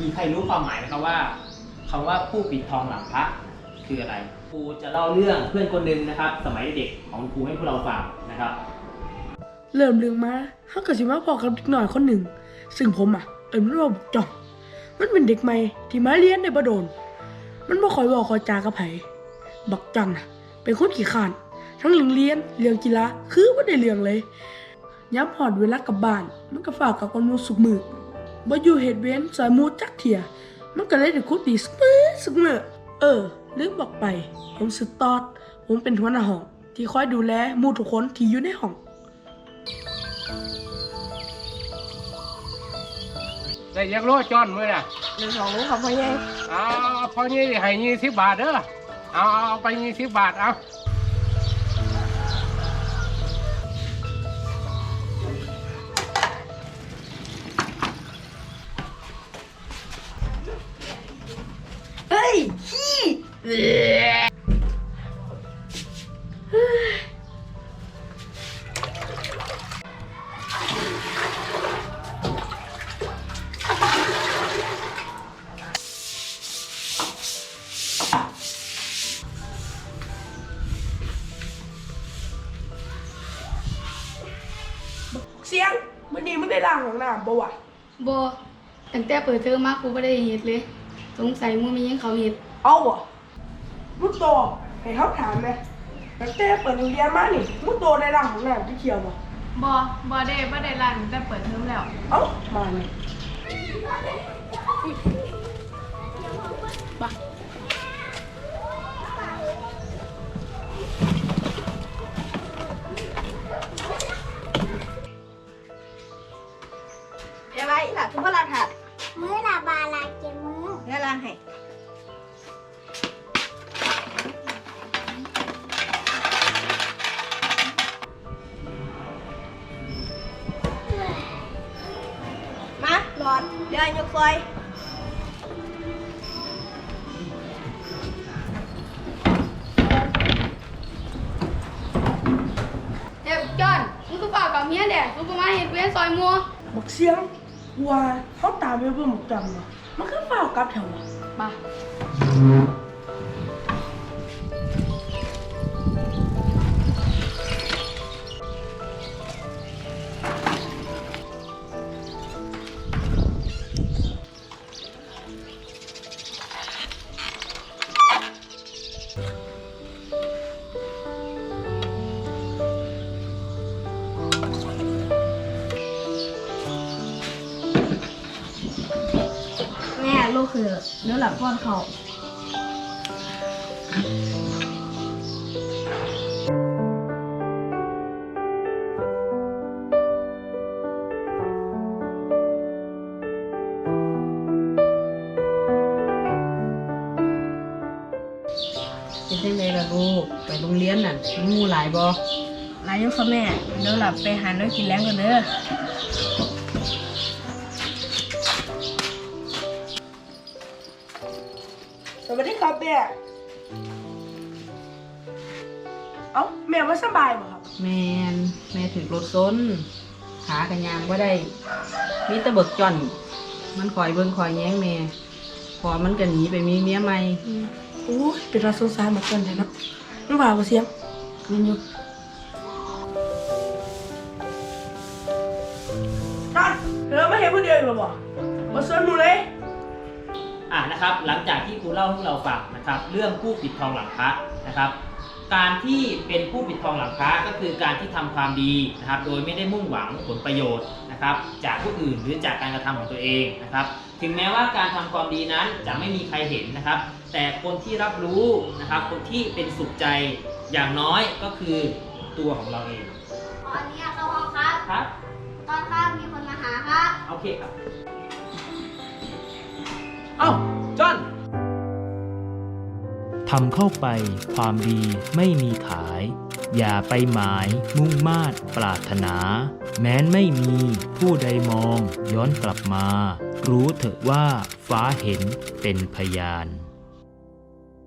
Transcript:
มีใครรู้ความหมายไหมครับว่าคำว่าผู้ปิดทองหลังพระคืออะไร ครูจะเล่าเรื่องเพื่อนคนหนึ่งนะครับ สมัยเด็กของครูให้พวกเราฟังนะครับ เริ่มเรื่องมาเขาก็สิมาพอกับเด็กหน่อยคนหนึ่ง ซึ่งผมอะเอิ้นมันว่าบักจ่องมันเป็นเด็กใหม่ที่มาเรียนในบ่โดน มันบ่คอยเว้าค่อยจากับไผบักจ่องนะเป็นคนขี้ขลาดทั้งเรื่องเรียนเรื่องกีฬาคือบ่ได้เรื่องเลยย้ำหอดเวลากลับบ้าน มันก็ฝากกับคนมูสุกมือ บ่อยู่เฮ็ดเว้นซอยหมูจักเที่ยมันก็เลยได้คุดดีสักมื้อสักมื้อเออลืมบอกไป ผมสุดตอด ผมเป็นหัวหน้าห้อง ที่คอยดูแลหมู่ทุกคนที่อยู่ในห้องได้ยักโลจอนมื้อน่ะหนึ่งสองรู้ครับพ่อใหญ่เอาพอนี้ให้ยี่สิบบาทเด้อเอาเอาไปยี่สิบบาทเอา เสียงมันนี้มันได้ล่างของน้ำบ่วะบตั้งแต่เปิดเทอมมากูไม่ได้เห็ดเลย สงสัยมึงมีหยังเขาเห็ดเอาบ่ มุดโตให้เขาถามเลยตั้งแต่เปิดโรงเรียนมานี่มุดโตได้ล่างของน้ำที่เที่ยวบ่บอบอได้บ่ได้รันแต่เปิดเทอมแล้วเอ้ามาเลยมาเดี๋ยวไว้หลักคุณพ่อรักหัดมื้อละบาลาเกมมื้อเดี๋ยวล้างให้ อด เดี๋ยวยกซอยเด็กจอนมึงก็ฝากกับเมียเด็กมึงก็มาเห็ดเวียนซอยมัวบักเสียงว่าเขาตามไปเบิ่งหมกจำบ่มันคือฝ้าวกลับแถวบ่มาแม่ ลูคือเนื้อหลักก้อนเขาเป็นจังไดล่ะลูกไปโรงเรียนน่ะมูหลายบ่หลายยกค่ะแม่เดี๋ยวหลับไปหาน้อยกินแล้งกันเด้อ วัสดีครับแม่เอ้าแม่ว่าสบายบ่ครับ แม่นแม่ถึกรถซ้นขากันยางบ่ได้มีแต่เบิกจ่อน มันคอยเบิ่งคอยแย้งแม่พอมันก็หนีไปมีเมียใหม่โอ้ยเป็นรักสงสารมาเกินเลยเนาะมันว่าบ่เสียงนี่อยู่จอนเธอมาเห็นผู้เดียวอีกแล้วบ่บ่สนหนูเลย อ่านะครับ หลังจากที่ครูเล่าให้เราฟังนะครับ เรื่องผู้ปิดทองหลังพระนะครับ การที่เป็นผู้ปิดทองหลังพระก็คือการที่ทำความดีนะครับ โดยไม่ได้มุ่งหวังผลประโยชน์นะครับ จากผู้อื่นหรือจากการกระทำของตัวเองนะครับ ถึงแม้ว่าการทำความดีนั้นจะไม่มีใครเห็นนะครับ แต่คนที่รับรู้นะครับ คนที่เป็นสุขใจอย่างน้อยก็คือตัวของเราเองขออนุญาตเข้าห้องครับครับ ตอนครับมีคนมาหาครับ โอเคครับ เอ้าจอห์น ทำเข้าไปความดีไม่มีขาย อย่าไปหมายมุ่งมาดปรารถนา แม้นไม่มีผู้ใดมองย้อนกลับมา รู้เถอะว่าฟ้าเห็นเป็นพยาน